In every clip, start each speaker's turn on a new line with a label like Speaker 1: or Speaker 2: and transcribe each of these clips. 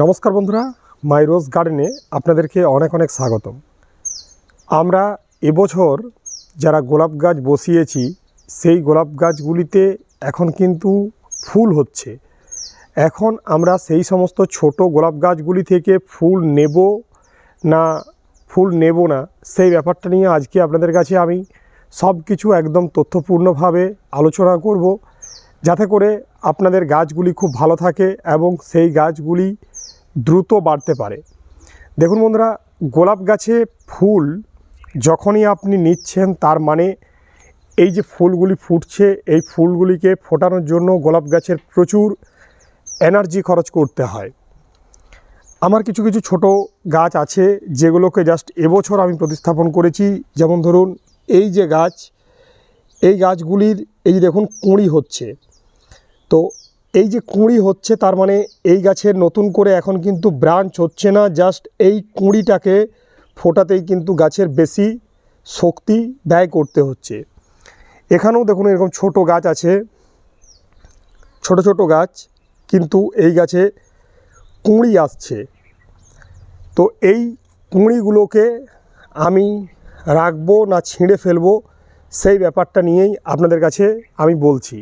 Speaker 1: নমস্কার বন্ধুরা, মাই রোজ গার্ডেনে আপনাদেরকে অনেক অনেক স্বাগতম। আমরা এবছর যারা গোলাপ গাছ বসিয়েছি, সেই গোলাপ গাছগুলিতে এখন কিন্তু ফুল হচ্ছে। এখন আমরা সেই সমস্ত ছোট গোলাপ গাছগুলি থেকে ফুল নেব না, ফুল নেব না, সেই ব্যাপারটা নিয়ে আজকে আপনাদের কাছে আমি সব কিছু একদম তথ্যপূর্ণভাবে আলোচনা করব। যাতে করে আপনাদের গাছগুলি খুব ভালো থাকে এবং সেই গাছগুলি দ্রুত বাড়তে পারে। দেখুন বন্ধুরা, গোলাপ গাছে ফুল যখনই আপনি নিচ্ছেন তার মানে এই যে ফুলগুলি ফুটছে, এই ফুলগুলিকে ফোটানোর জন্য গোলাপ গাছের প্রচুর এনার্জি খরচ করতে হয়। আমার কিছু কিছু ছোট গাছ আছে যেগুলোকে জাস্ট এবছর আমি প্রতিস্থাপন করেছি। যেমন ধরুন, এই যে গাছ, এই গাছগুলির, এই দেখুন, কুঁড়ি হচ্ছে। তো এই যে কুঁড়ি হচ্ছে, তার মানে এই গাছের নতুন করে এখন কিন্তু ব্রাঞ্চ হচ্ছে না জাস্ট এই কুঁড়িটাকে ফোটাতেই কিন্তু গাছের বেশি শক্তি ব্যয় করতে হচ্ছে। এখানেও দেখুন এরকম ছোট গাছ আছে, ছোট ছোট গাছ, কিন্তু এই গাছে কুঁড়ি আসছে। তো এই কুঁড়িগুলোকে আমি রাখব না ছিঁড়ে ফেলব, সেই ব্যাপারটা নিয়েই আপনাদের কাছে আমি বলছি।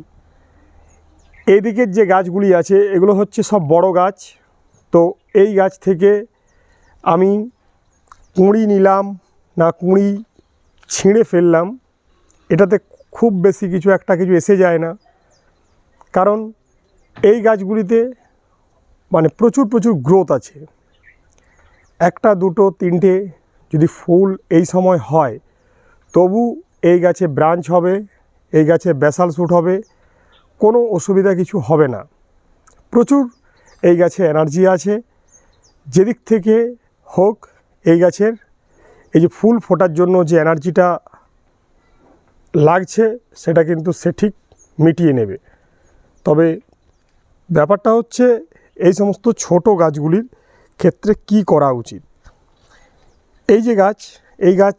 Speaker 1: এইদিকের যে গাছগুলি আছে, এগুলো হচ্ছে সব বড় গাছ। তো এই গাছ থেকে আমি কুঁড়ি নিলাম, না কুঁড়ি ছিঁড়ে ফেললাম। এটাতে খুব বেশি কিছু, একটা কিছু এসে যায় না। কারণ এই গাছগুলিতে মানে প্রচুর প্রচুর গ্রোথ আছে। একটা, দুটো, তিনটে যদি ফুল এই সময় হয়, তবু এই গাছে ব্রাঞ্চ হবে, এই গাছে ব্যাসাল শ্যুট হবে। কোনো অসুবিধা কিছু হবে না। প্রচুর এই গাছে এনার্জি আছে। যেদিক থেকে হোক এই গাছের, এই যে ফুল ফোটার জন্য যে এনার্জিটা লাগছে, সেটা কিন্তু সে ঠিক মিটিয়ে নেবে। তবে ব্যাপারটা হচ্ছে, এই সমস্ত ছোট গাছগুলির ক্ষেত্রে কি করা উচিত? এই যে গাছ, এই গাছ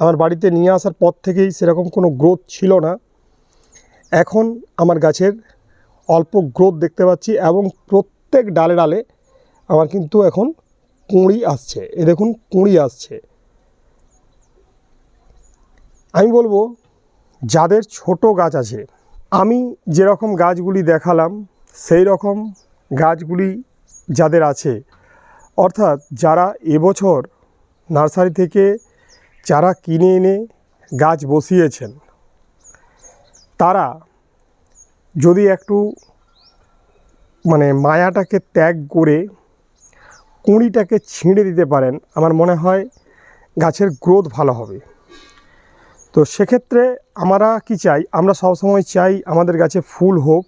Speaker 1: আমার বাড়িতে নিয়ে আসার পর থেকেই সেরকম কোনো গ্রোথ ছিল না। এখন আমার গাছের অল্প গ্রোথ দেখতে পাচ্ছি এবং প্রত্যেক ডালে ডালে আমার কিন্তু এখন কুঁড়ি আসছে। এ দেখুন, কুঁড়ি আসছে। আমি বলব, যাদের ছোট গাছ আছে, আমি যেরকম গাছগুলি দেখালাম, সেই রকম গাছগুলি যাদের আছে, অর্থাৎ যারা এবছর নার্সারি থেকে চারা কিনে এনে গাছ বসিয়েছেন তারা যদি একটু মানে মায়াটাকে ত্যাগ করে কুঁড়িটাকে ছিঁড়ে দিতে পারেন, আমার মনে হয় গাছের গ্রোথ ভালো হবে। তো সেক্ষেত্রে আমরা কি চাই? আমরা সবসময় চাই আমাদের গাছে ফুল হোক,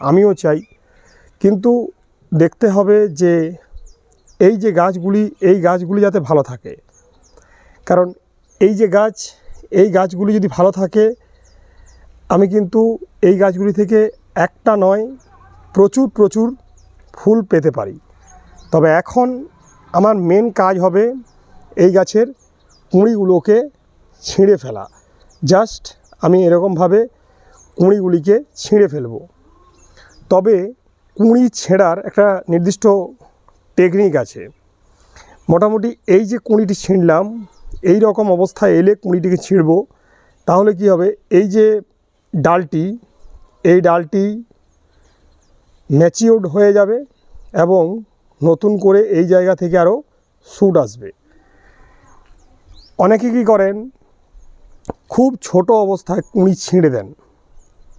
Speaker 1: আমিও চাই। কিন্তু দেখতে হবে যে এই যে গাছগুলি, এই গাছগুলি যাতে ভালো থাকে। কারণ এই যে গাছ, এই গাছগুলি যদি ভালো থাকে আমি কিন্তু এই গাছগুলি থেকে একটা নয়, প্রচুর প্রচুর ফুল পেতে পারি। তবে এখন আমার মেন কাজ হবে এই গাছের কুঁড়িগুলোকে ছিঁড়ে ফেলা। জাস্ট আমি এরকমভাবে কুঁড়িগুলিকে ছিঁড়ে ফেলব। তবে কুঁড়ি ছেঁড়ার একটা নির্দিষ্ট টেকনিক আছে। মোটামুটি এই যে কুঁড়িটি ছিঁড়লাম, এই রকম অবস্থায় এলে কুঁড়িটিকে ছিঁড়ব, তাহলে কি হবে? এই যে ডালটি, এই ডালটি ম্যাচিওর্ড হয়ে যাবে এবং নতুন করে এই জায়গা থেকে আরও শ্যুট আসবে। অনেকে কী করেন? খুব ছোট অবস্থায় কুঁড়ি ছিঁড়ে দেন।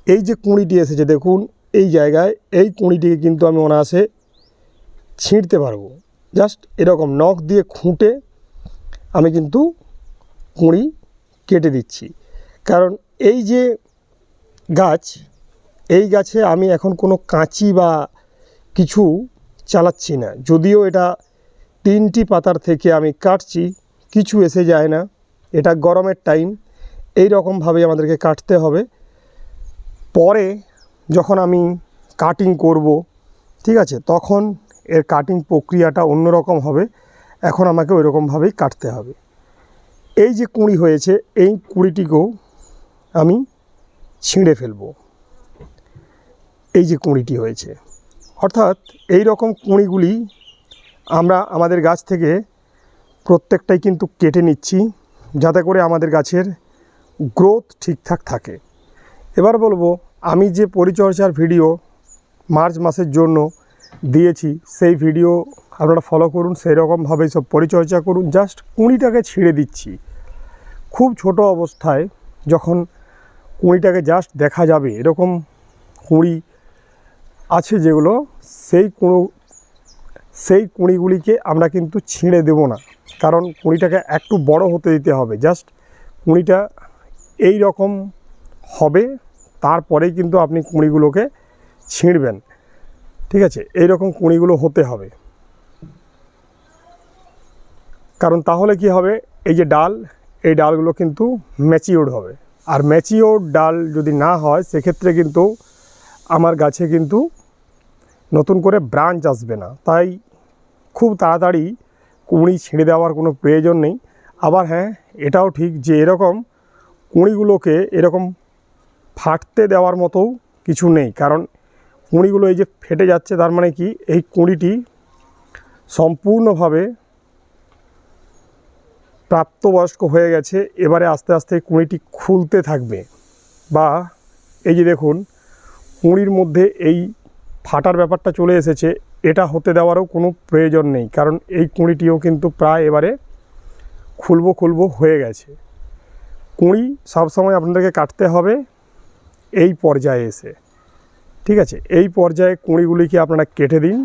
Speaker 1: এই যে কুঁড়িটি এসেছে, দেখুন, এই জায়গায় এই কুঁড়িটিকে কিন্তু আমি অনায়াসে ছিঁড়তে পারব। জাস্ট এরকম নখ দিয়ে খুঁটে আমি কিন্তু কুঁড়ি কেটে দিচ্ছি। কারণ এই যে গাছ, এই গাছে আমি এখন কোনো কাঁচি বা কিছু চালাচ্ছি না। যদিও এটা তিনটি পাতার থেকে আমি কাটছি, কিছু এসে যায় না। এটা গরমের টাইম, এই রকমভাবে আমাদেরকে কাটতে হবে। পরে যখন আমি কাটিং করব, ঠিক আছে, তখন এর কাটিং প্রক্রিয়াটা অন্যরকম হবে। এখন আমাকে ওই রকমভাবেই কাটতে হবে। এই যে কুঁড়ি হয়েছে, এই কুঁড়িটিকেও আমি ছিঁড়ে ফেলব। এই যে কুঁড়িটি হয়েছে। অর্থাৎ এই রকম কুঁড়িগুলি আমরা আমাদের গাছ থেকে প্রত্যেকটাই কিন্তু কেটে নিচ্ছি, যাতে করে আমাদের গাছের গ্রোথ ঠিকঠাক থাকে। এবার বলব, আমি যে পরিচর্যার ভিডিও মার্চ মাসের জন্য দিয়েছি, সেই ভিডিও আপনারা ফলো করুন সেই রকমভাবেই সব পরিচর্যা করুন। জাস্ট কুঁড়িটাকে ছিঁড়ে দিচ্ছি। খুব ছোট অবস্থায় যখন কুঁড়িটাকে জাস্ট দেখা যাবে। এরকম কুঁড়ি আছে যেগুলো সেই কুঁড়ো, সেই কুঁড়িগুলিকে আমরা কিন্তু ছিঁড়ে দেব না। কারণ কুঁড়িটাকে একটু বড় হতে দিতে হবে। জাস্ট কুঁড়িটা এই রকম হবে, তারপরেই কিন্তু আপনি কুঁড়িগুলোকে ছিঁড়বেন। ঠিক আছে? এই রকম কুঁড়িগুলো হতে হবে। কারণ তাহলে কি হবে? এই যে ডাল, এই ডালগুলো কিন্তু ম্যাচিওর হবে। আর ম্যাচিওর ডাল যদি না হয়, সেক্ষেত্রে কিন্তু আমার গাছে কিন্তু নতুন করে ব্রাঞ্চ আসবে না। তাই খুব তাড়াতাড়ি কুঁড়ি ছিঁড়ে দেওয়ার কোনো প্রয়োজন নেই। আবার হ্যাঁ এটাও ঠিক যে এরকম কুঁড়িগুলোকে এরকম ফাটতে দেওয়ার মতো কিছু নেই। কারণ কুঁড়িগুলো এই যে ফেটে যাচ্ছে, তার মানে কি? এই কুঁড়িটি সম্পূর্ণভাবে প্রাপ্তবয়স্ক হয়ে গেছে, এবারে আস্তে আস্তে কুঁড়িটি খুলতে থাকবে। বা এই যে দেখুন, কুঁড়ির মধ্যে এই ফাটার ব্যাপারটা চলে এসেছে, এটা হতে দেওয়ারও কোনো প্রয়োজন নেই, কারণ এই কুঁড়িটিও কিন্তু প্রায় এবারে খুলবো খুলবো হয়ে গেছে। কুঁড়ি সবসময় আপনাদেরকে কাটতে হবে এই পর্যায়ে এসে। ঠিক আছে, এই পর্যায়ে কুঁড়িগুলিকে আপনারা কেটে দিন,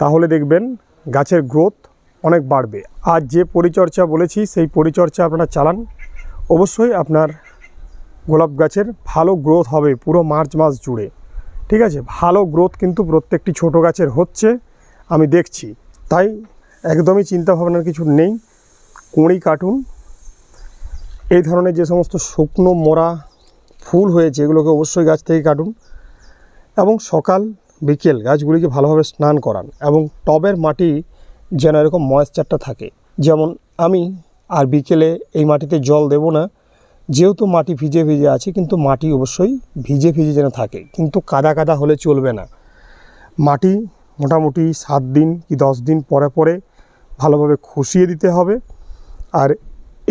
Speaker 1: তাহলে দেখবেন গাছের গ্রোথ অনেক বাড়বে। আর যে পরিচর্যা বলেছি, সেই পরিচর্যা আপনারা চালান। অবশ্যই আপনার গোলাপ গাছের ভালো গ্রোথ হবে পুরো মার্চ মাস জুড়ে। ঠিক আছে? ভালো গ্রোথ কিন্তু প্রত্যেকটি ছোট গাছের হচ্ছে, আমি দেখছি। তাই একদমই চিন্তা ভাবনার কিছু নেই। কুঁড়ি কাটুন। এই ধরনের যে সমস্ত শুকনো মোড়া ফুল হয়েছে, এগুলোকে অবশ্যই গাছ থেকে কাটুন এবং সকাল, বিকেল গাছগুলিকে ভালোভাবে স্নান করান এবং টবের মাটি যেন এরকম ময়েশ্চারটা থাকে। যেমন আমি আর বিকেলে এই মাটিতে জল দেব না, যেহেতু মাটি ভিজে ভিজে আছে, কিন্তু মাটি অবশ্যই ভিজে ভিজে যেন থাকে। কিন্তু কাদা কাদা হলে চলবে না। মাটি মোটামুটি সাত দিন কি দশ দিন পরে পরে ভালোভাবে খুশিয়ে দিতে হবে। আর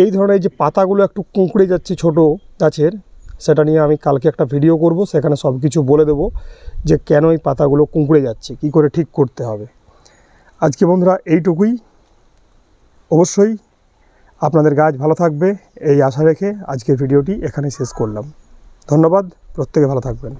Speaker 1: এই ধরনের যে পাতাগুলো একটু কুঁকড়ে যাচ্ছে ছোট গাছের, সেটা নিয়ে আমি কালকে একটা ভিডিও করব। সেখানে সব কিছু বলে দেবো যে কেন এই পাতাগুলো কুঁকড়ে যাচ্ছে, কি করে ঠিক করতে হবে। আজকে বন্ধুরা এইটুকুই। অবশ্যই আপনাদের গাছ ভালো থাকবে, এই আশা রেখে আজকের ভিডিওটি এখানে শেষ করলাম। ধন্যবাদ, প্রত্যেকে ভালো থাকবেন।